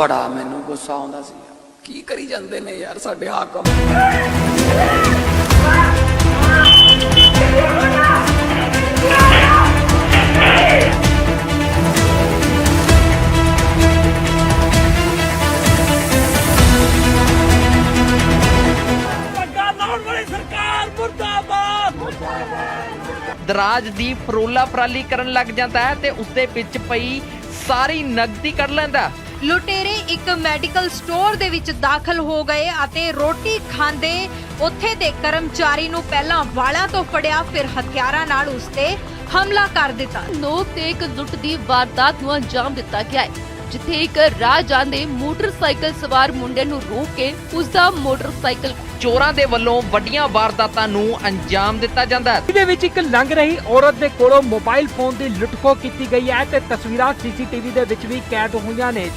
ਬੜਾ ਮੈਨੂੰ ਗੁੱਸਾ ਆਉਂਦਾ ਸੀ। ਕੀ ਕਰੀ ਜਾਂਦੇ ਨੇ ਯਾਰ ਸਾਡੇ ਹਾਕਮ? ਸਰਕਾਰ ਦਰਾਜ ਦੀ ਫਰੋਲਾ ਫਰਾਲੀ ਕਰਨ ਲੱਗ ਜਾਂਦਾ ਹੈ ਤੇ ਉਸਦੇ ਵਿੱਚ ਪਈ ਸਾਰੀ ਨਗਦੀ ਕੱਢ ਲੈਂਦਾ ਲੁਟੇਰੇ ਇੱਕ ਮੈਡੀਕਲ ਸਟੋਰ ਦੇ ਵਿੱਚ ਦਾਖਲ ਹੋ ਗਏ ਅਤੇ ਰੋਟੀ ਖਾਂਦੇ ਉੱਥੇ ਦੇ ਕਰਮਚਾਰੀ ਨੂੰ ਪਹਿਲਾਂ ਵਾਲਾਂ ਤੋਂ ਫੜਿਆ ਫਿਰ ਹਥਿਆਰਾਂ ਨਾਲ ਉਸ ਤੇ ਹਮਲਾ ਕਰ ਦਿੱਤਾ। ਨੋਕ ਤੇ ਇੱਕ ਲੁੱਟ ਦੀ ਵਾਰਦਾਤ ਨੂੰ ਅੰਜਾਮ ਦਿੱਤਾ ਗਿਆ ਹੈ ਜਿੱਥੇ ਇੱਕ ਰਾਹ ਜਾਂਦੇ ਮੋਟਰਸਾਈਕਲ ਸਵਾਰ ਮੁੰਡੇ ਨੂੰ ਰੋਕ ਕੇ ਉਸ ਦਾ ਮੋਟਰਸਾਈਕਲ ਚੋਰਾਂ ਦੇ ਵੱਲੋਂ ਵੱਡੀਆਂ ਵਾਰਦਾਤਾਂ ਨੂੰ ਅੰਜਾਮ ਦਿੱਤਾ ਜਾਂਦਾ ਹੈ। ਇਹਦੇ ਵਿੱਚ ਇੱਕ ਲੰਘ ਰਹੀ ਔਰਤ ਦੇ ਕੋਲੋਂ ਮੋਬਾਈਲ ਫੋਨ ਦੀ ਲੁੱਟਖੋ ਕੀਤੀ ਗਈ ਹੈ ਤੇ ਤਸਵੀਰਾਂ ਸੀਸੀਟੀਵੀ ਦੇ ਵਿੱਚ ਵੀ ਕੈਦ ਹੋਈਆਂ ਨੇ।